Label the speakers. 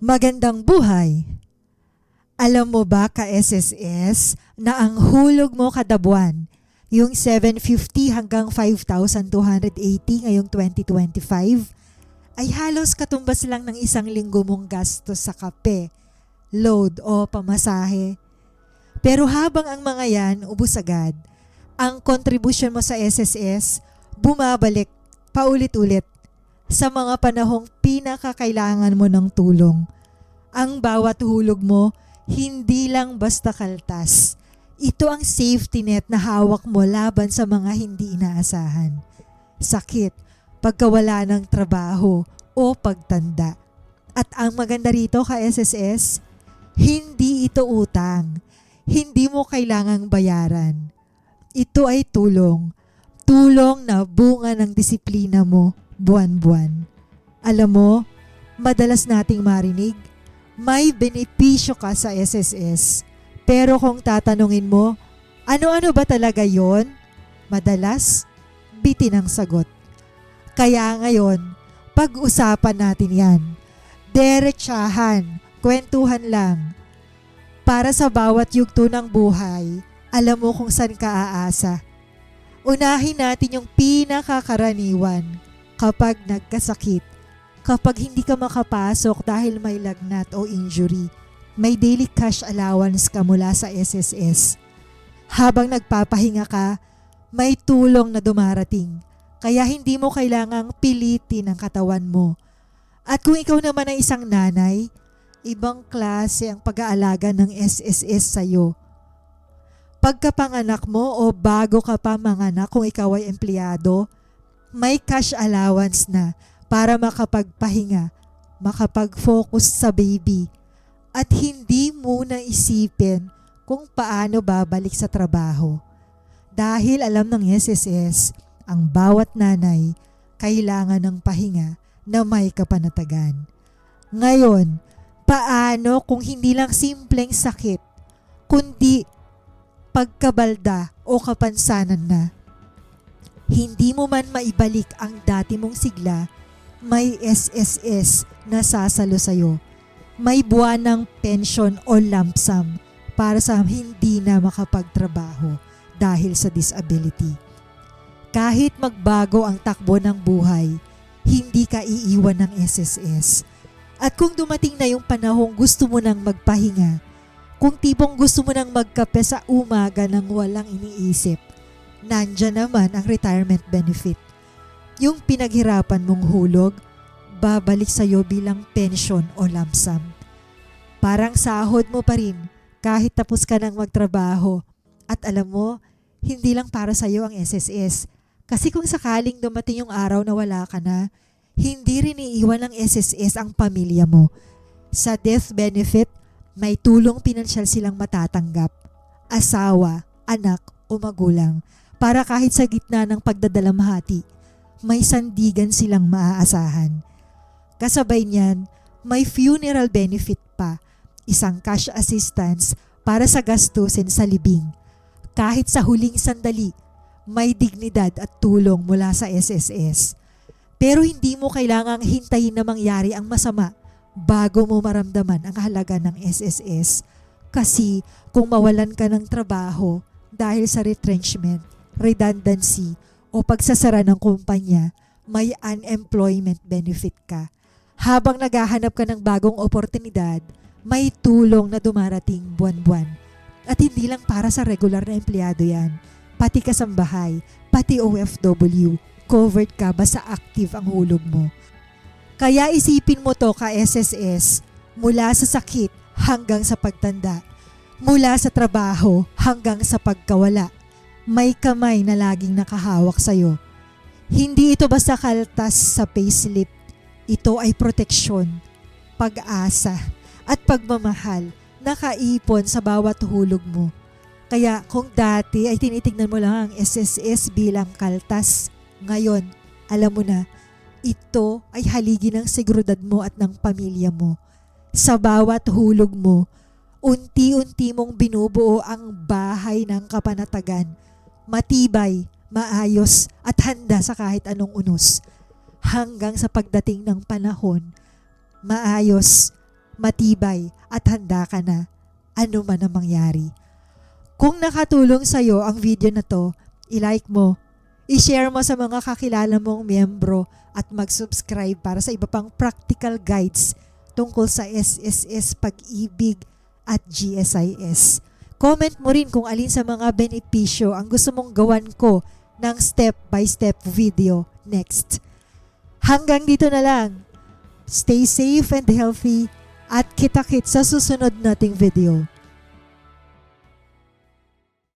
Speaker 1: Magandang buhay! Alam mo ba ka SSS na ang hulog mo kada buwan, yung 750 hanggang 5,280 ngayong 2025, ay halos katumbas lang ng isang linggo mong gastos sa kape, load o pamasahe. Pero habang ang mga yan ubus agad, ang kontribusyon mo sa SSS bumabalik paulit-ulit sa mga panahong pinakakailangan mo ng tulong. Ang bawat hulog mo, hindi lang basta kaltas. Ito ang safety net na hawak mo laban sa mga hindi inaasahan. Sakit, pagkawala ng trabaho o pagtanda. At ang maganda rito ka SSS, hindi ito utang. Hindi mo kailangang bayaran. Ito ay tulong. Tulong na bunga ng disiplina mo buwan-buwan. Alam mo, madalas nating marinig, may benepisyo ka sa SSS. Pero kung tatanungin mo, ano-ano ba talaga yon? Madalas, bitin ang sagot. Kaya ngayon, pag-usapan natin yan. Derechahan, kwentuhan lang. Para sa bawat yugto ng buhay, alam mo kung saan ka aasa. Unahin natin yung pinakakaraniwan kapag nagkasakit, kapag hindi ka makapasok dahil may lagnat o injury, may daily cash allowance ka mula sa SSS. Habang nagpapahinga ka, may tulong na dumarating, kaya hindi mo kailangang pilitin ang katawan mo. At kung ikaw naman ay isang nanay, ibang klase ang pag-aalaga ng SSS sa'yo. Pagkapanganak mo o bago ka pa manganak kung ikaw ay empleyado, may cash allowance na para makapagpahinga, makapag-focus sa baby, at hindi muna isipin kung paano babalik sa trabaho. Dahil alam ng SSS, ang bawat nanay kailangan ng pahinga na may kapanatagan. Ngayon, paano kung hindi lang simpleng sakit, kundi pagkabalda o kapansanan na? Hindi mo man maibalik ang dati mong sigla, may SSS na sasalo sa'yo. May buwan ng pension o lump sum para sa hindi na makapagtrabaho dahil sa disability. Kahit magbago ang takbo ng buhay, hindi ka iiwan ng SSS. At kung dumating na yung panahong gusto mo nang magpahinga, kung tipong gusto mo nang magkape sa umaga nang walang iniisip, nandyan naman ang retirement benefit. Yung pinaghirapan mong hulog, babalik sa'yo bilang pension o lump sum. Parang sahod mo pa rin kahit tapos ka nang magtrabaho. At alam mo, hindi lang para sa'yo ang SSS. Kasi kung sakaling dumating yung araw na wala ka na, hindi rin iiwan ng SSS ang pamilya mo. Sa death benefit, may tulong pinansyal silang matatanggap. Asawa, anak o magulang para kahit sa gitna ng pagdadalamhati, may sandigan silang maaasahan. Kasabay niyan, may funeral benefit pa, isang cash assistance para sa gastusin sa libing. Kahit sa huling sandali, may dignidad at tulong mula sa SSS. Pero hindi mo kailangang hintayin na mangyari ang masama bago mo maramdaman ang halaga ng SSS. Kasi kung mawalan ka ng trabaho dahil sa retrenchment, redundancy o pagsasara ng kumpanya, may unemployment benefit ka. Habang naghahanap ka ng bagong oportunidad, may tulong na dumarating buwan-buwan. At hindi lang para sa regular na empleyado yan. Pati kasambahay, pati OFW, covered ka ba sa active ang hulog mo. Kaya isipin mo to ka SSS, mula sa sakit hanggang sa pagtanda, mula sa trabaho hanggang sa pagkawala may kamay na laging nakahawak sa'yo. Hindi ito basta kaltas sa payslip. Ito ay proteksyon, pag-asa, at pagmamahal na kaipon sa bawat hulog mo. Kaya kung dati ay tinitignan mo lang ang SSS bilang kaltas, ngayon, alam mo na, ito ay haligi ng seguridad mo at ng pamilya mo. Sa bawat hulog mo, unti-unti mong binubuo ang bahay ng kapanatagan matibay, maayos at handa sa kahit anong unos. Hanggang sa pagdating ng panahon, maayos, matibay at handa ka na ano man ang mangyari. Kung nakatulong sa'yo ang video na to, i-like mo, i-share mo sa mga kakilala mong miyembro at mag-subscribe para sa iba pang practical guides tungkol sa SSS Pag-ibig at GSIS. Comment mo rin kung alin sa mga benepisyo ang gusto mong gawan ko ng step-by-step video next. Hanggang dito na lang. Stay safe and healthy at kita-kit sa susunod nating video.